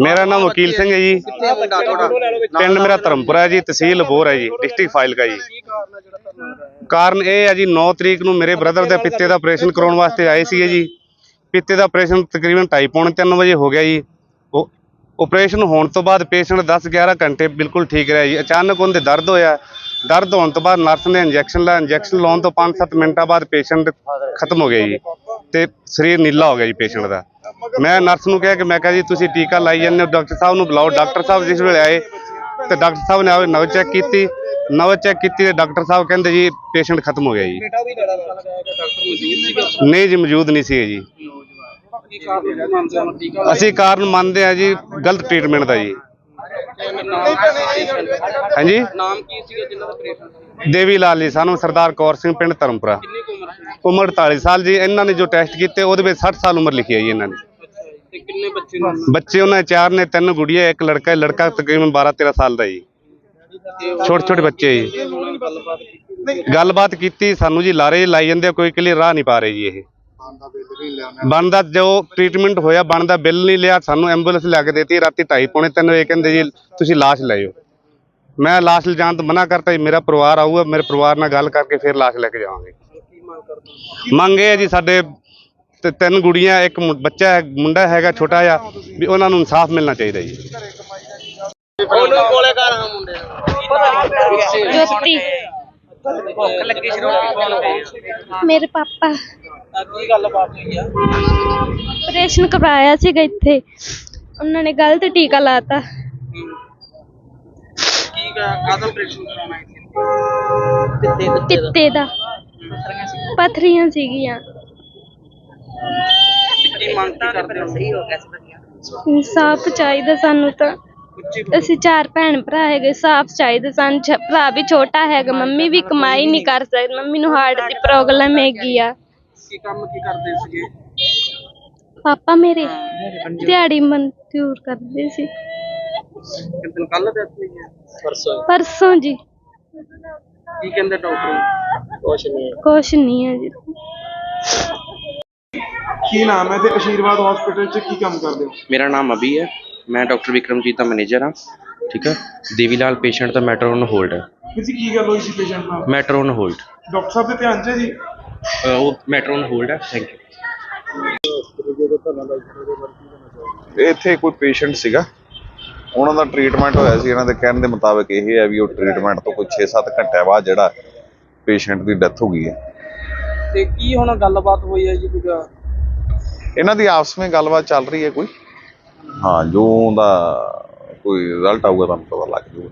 ਮੇਰਾ ਨਾਮ ਵਕੀਲ ਸਿੰਘ ਹੈ ਜੀ। ਪਿੰਡ ਮੇਰਾ ਧਰਮਪੁਰਾ ਹੈ ਜੀ, ਤਹਿਸੀਲ ਬੋਰ ਹੈ ਜੀ, ਡਿਸਟ੍ਰਿਕਟ ਫਾਈਲਕਾ ਜੀ। ਕਾਰਨ ਇਹ ਹੈ ਜੀ 9 ਤਰੀਕ ਨੂੰ ਮੇਰੇ ਬ੍ਰਦਰ ਦੇ ਪਿੱਤੇ ਦਾ ਆਪਰੇਸ਼ਨ ਕਰਾਉਣ ਵਾਸਤੇ ਆਏ ਸੀਗੇ ਜੀ। ਪਿੱਤੇ ਦਾ ਆਪਰੇਸ਼ਨ ਤਕਰੀਬਨ 2:30 ਪੌਣੇ 3 ਵਜੇ ਹੋ ਗਿਆ ਜੀ। ਉਹ ਆਪਰੇਸ਼ਨ ਹੋਣ ਤੋਂ ਬਾਅਦ ਪੇਸ਼ੈਂਟ 10 11 ਘੰਟੇ ਬਿਲਕੁਲ ਠੀਕ ਰਿਹਾ ਜੀ। ਅਚਾਨਕ ਉਹਦੇ ਦਰਦ ਹੋਇਆ। ਦਰਦ ਹੋਣ ਤੋਂ ਬਾਅਦ ਨਰਸ ਨੇ ਇੰਜੈਕਸ਼ਨ ਲਾਇਆ ਇੰਜੈਕਸ਼ਨ ਲਾਉਣ ਤੋਂ 5-7 ਮਿੰਟਾਂ ਬਾਅਦ ਪੇਸ਼ੈਂਟ ਖਤਮ ਹੋ ਗਿਆ ਜੀ। ਤੇ ਸਰੀਰ ਨੀਲਾ ਹੋ ਗਿਆ ਜੀ ਪੇਸ਼ੈਂਟ ਦਾ। ਮੈਂ ਨਰਸ ਨੂੰ ਕਿਹਾ ਕਿ ਮੈਂ ਕਿਹਾ ਜੀ ਤੁਸੀਂ ਟੀਕਾ ਲਾਈ ਜਾਂਦੇ ਹੋ ਡਾਕਟਰ ਸਾਹਿਬ ਨੂੰ ਬੁਲਾਓ। ਡਾਕਟਰ ਸਾਹਿਬ ਜਿਸ ਵੇਲੇ ਆਏ ਤੇ ਡਾਕਟਰ ਸਾਹਿਬ ਨੇ ਆਵੇ ਨਵ ਚੈੱਕ ਕੀਤੀ। ਨਵ ਚੈੱਕ ਕੀਤੀ ਤੇ ਡਾਕਟਰ ਸਾਹਿਬ ਕਹਿੰਦੇ ਜੀ ਪੇਸ਼ੈਂਟ ਖਤਮ ਹੋ ਗਿਆ ਜੀ। ਨਹੀਂ ਜੀ ਮੌਜੂਦ ਨਹੀਂ ਸੀ ਜੀ। ਅਸੀਂ ਕਾਰਨ ਮੰਨਦੇ ਆ ਜੀ ਗਲਤ ਟ੍ਰੀਟਮੈਂਟ ਦਾ ਜੀ। ਹਾਂਜੀ? ਨਾਮ ਕੀ ਸੀਗਾ ਜਿਨ੍ਹਾਂ ਦਾ ਆਪਰੇਸ਼ਨ ਸੀ? ਦੇਵੀ ਲਾਲ ਜੀ ਸਾਨੂੰ ਸਰਦਾਰ ਕੌਰ ਸਿੰਘ ਪਿੰਡ ਧਰਮਪੁਰਾ। ਉਮਰ ਸੀ ਉਮਰ 48 ਸਾਲ ਜੀ ਇਹਨਾਂ ਨੇ ਜੋ ਟੈਸਟ ਕੀਤੇ ਉਹਦੇ ਵਿੱਚ 60 ਸਾਲ ਉਮਰ ਲਿਖੀ ਹੈ ਜੀ ਇਹਨਾਂ ਨੇ। ਤੇ ਕਿੰਨੇ ਬੱਚੇ ਨੇ? ਉਹਨਾਂ ਬੱਚੇ ਉਹਨਾਂ ਦੇ ਚਾਰ ਨੇ ਤਿੰਨ ਗੁੜੀਆਂ ਇੱਕ ਲੜਕਾ ਹੈ ਲੜਕਾ ਤਕਰੀਬਨ 12 13 ਸਾਲ ਦਾ ਜੀ? ਛੋਟੇ ਛੋਟੇ ਬੱਚੇ ਜੀ। ਗੱਲਬਾਤ ਕੀਤੀ ਸਾਨੂੰ ਜੀ ਲਾਰੇ ਲਾਈ ਜਾਂਦੇ ਆ, ਕੋਈ ਕਲੀਅਰ ਰਾਹ ਨਹੀਂ ਪਾ ਰਹੇ ਜੀ ਇਹ। ਬਣਦਾ ਜੋ ਟ੍ਰੀਟਮੈਂਟ ਹੋਇਆ ਬਣਦਾ ਬਿੱਲ ਨਹੀਂ ਲਿਆ ਸਾਨੂੰ ਐਂਬੂਲੈਂਸ ਲਿਆ ਕੇ ਦਿੱਤੀ ਰਾਤੀ 2:30 ਪੌਣੇ 3 ਵਜੇ ਕਹਿੰਦੇ ਜੀ ਤੁਸੀਂ ਲਾਸ਼ ਲੈ ਜਾਓ। ਮੈਂ ਲਾਸ਼ ਲਿਜਾਣ ਤੋਂ ਮਨਾ ਕਰਤਾ ਜੀ ਮੇਰਾ ਪਰਿਵਾਰ ਆਊਗਾ ਮੇਰੇ ਪਰਿਵਾਰ ਨਾਲ ਗੱਲ ਕਰਕੇ ਫਿਰ ਲਾਸ਼ ਲੈ ਕੇ ਜਾਵਾਂਗੇ। ਮੰਗ ਇਹ ਹੈ ਜੀ ਸਾਡੇ ਤੇ ਤਿੰਨ ਗੁੜੀਆਂ ਇੱਕ ਮੁੰ- ਬੱਚਾ ਹੈ ਮੁੰਡਾ ਹੈਗਾ ਛੋਟਾ ਜਿਹਾ ਵੀ ਉਹਨਾਂ ਨੂੰ ਇਨਸਾਫ ਮਿਲਣਾ ਚਾਹੀਦਾ ਜੀ। ਉਹਨੂੰ ਕੋਲੇ ਕਰ ਆ ਮੁੰਡੇ ਨੂੰ। ਜੋਤੀ। ਭੁੱਖ ਲੱਗੀ ਮੇਰੇ ਪਾਪਾ। ਕੀ ਗੱਲਬਾਤ ਹੋਈ ਆ? ਆਪਰੇਸ਼ਨ ਕਰਵਾਇਆ ਸੀਗਾ ਇੱਥੇ। ਉਹਨਾਂ ਨੇ ਗਲਤ ਟੀਕਾ ਲਾਤਾ। ਕੀ ਕਾਦਮ ਆਪਰੇਸ਼ਨ ਕਰਾਉਣਾ ਇੱਥੇ? ਪਿੱਤੇ ਦਾ। ਪਥਰੀਆਂ ਸੀਗੀਆਂ? ਕੀ ਮੰਗ ਕੀ ਕਰਦੇ ਹੋ? ਸਹੀ ਹੋ ਗਿਆ ਇਨਸਾਫ ਚਾਹੀਦਾ ਸਾਨੂੰ ਤਾਂ। ਉੱਚੀ ਅਸੀਂ ਚਾਰ ਭੈਣ ਭਰਾ ਹੈਗੇ ਸਾਫ਼ ਚਾਹੀਦਾ ਸਾਨੂੰ। ਛ- ਭਰਾ ਵੀ ਛੋਟਾ ਹੈਗਾ ਮੰਮੀ ਵੀ ਕਮਾਈ ਨਹੀਂ ਕਰ ਸਕਦੀ। ਮੰਮੀ ਨੂੰ ਹਾਰਟ ਦੀ ਪ੍ਰੋਬਲਮ ਹੈਗੀ ਆ। ਕੀ ਕੰਮ ਕੀ ਕਰਦੇ ਸੀਗੇ? ਪਾਪਾ ਮੇਰੇ ਦਿਹਾੜੀ ਮਨਜ਼ੂਰ ਕਰਦੇ ਸੀ। ਕਿੰਨ ਕੱਲ ਹੋਈ ਹੈ। ਪਰਸੋਂ ਪਰਸੋਂ ਜੀ। ਕੀ ਕਹਿੰਦੇ ਡਾਕਟਰ? ਕੁਛ ਨਹੀਂ ਕੁਛ ਨਹੀਂ ਹੈ ਜੀ। ਕੀ ਨਾਮ ਹੈ ਤੇ ਆਸ਼ੀਰਵਾਦ ਹਸਪੀਟਲ 'ਚ ਕੀ ਕੰਮ ਕਰਦੇ ਹੋ? ਮੇਰਾ ਨਾਮ ਅਭੀ ਹੈ। ਮੈਂ ਡਾਕਟਰ ਵਿਕਰਮਜੀਤ ਦਾ ਮੈਨੇਜਰ ਹਾਂ। ਠੀਕ ਹੈ? ਦੇਵੀ ਲਾਲ ਪੇਸ਼ੈਂਟ ਦਾ ਮੈਟਰ ਔਨ ਹੋਲਡ ਹੈ। ਕਿਸੇ ਕੀ ਗੱਲ ਹੋਈ ਸੀ ਪੇਸ਼ੈਂਟ ਨਾਲ? ਮੈਟਰ ਔਨ ਹੋਲਡ ਡਾਕਟਰ ਸਾਹਿਬ ਦੇ ਧਿਆਨ 'ਚ ਹੈ ਜੀ? ਉਹ ਮੈਟਰ ਔਨ ਹੋਲਡ ਹੈ। ਥੈਂਕ ਯੂ ਇੱਥੇ ਕੋਈ ਪੇਸ਼ੈਂਟ ਸੀਗਾ। ਉਹਨਾਂ ਦਾ ਟ੍ਰੀਟਮੈਂਟ ਹੋਇਆ ਸੀ ਇਹਨਾਂ ਦੇ ਕਹਿਣ ਦੇ ਮੁਤਾਬਕ ਇਹ ਹੈ ਵੀ ਉਹ ਟ੍ਰੀਟਮੈਂਟ ਤੋਂ ਕੋਈ 6-7 ਘੰਟੇ ਬਾਅਦ ਜਿਹੜਾ ਪੇਸ਼ੈਂਟ ਦੀ ਡੈਥ ਹੋ ਗਈ ਹੈ। ਤੇ ਕੀ ਹੁਣ ਗੱਲਬਾਤ ਹੋਈ ਹੈ ਜੀ ਕੋਈ ਇਹਨਾਂ ਦੀ ਆਪਸ ਵਿੱਚ ਗੱਲਬਾਤ ਚੱਲ ਰਹੀ ਹੈ ਕੋਈ? ਹਾਂ ਜੋ ਉਹਦਾ ਕੋਈ ਰਿਜ਼ਲਟ ਆਊਗਾ ਤੁਹਾਨੂੰ ਪਤਾ ਲੱਗ ਜਾਊਗਾ।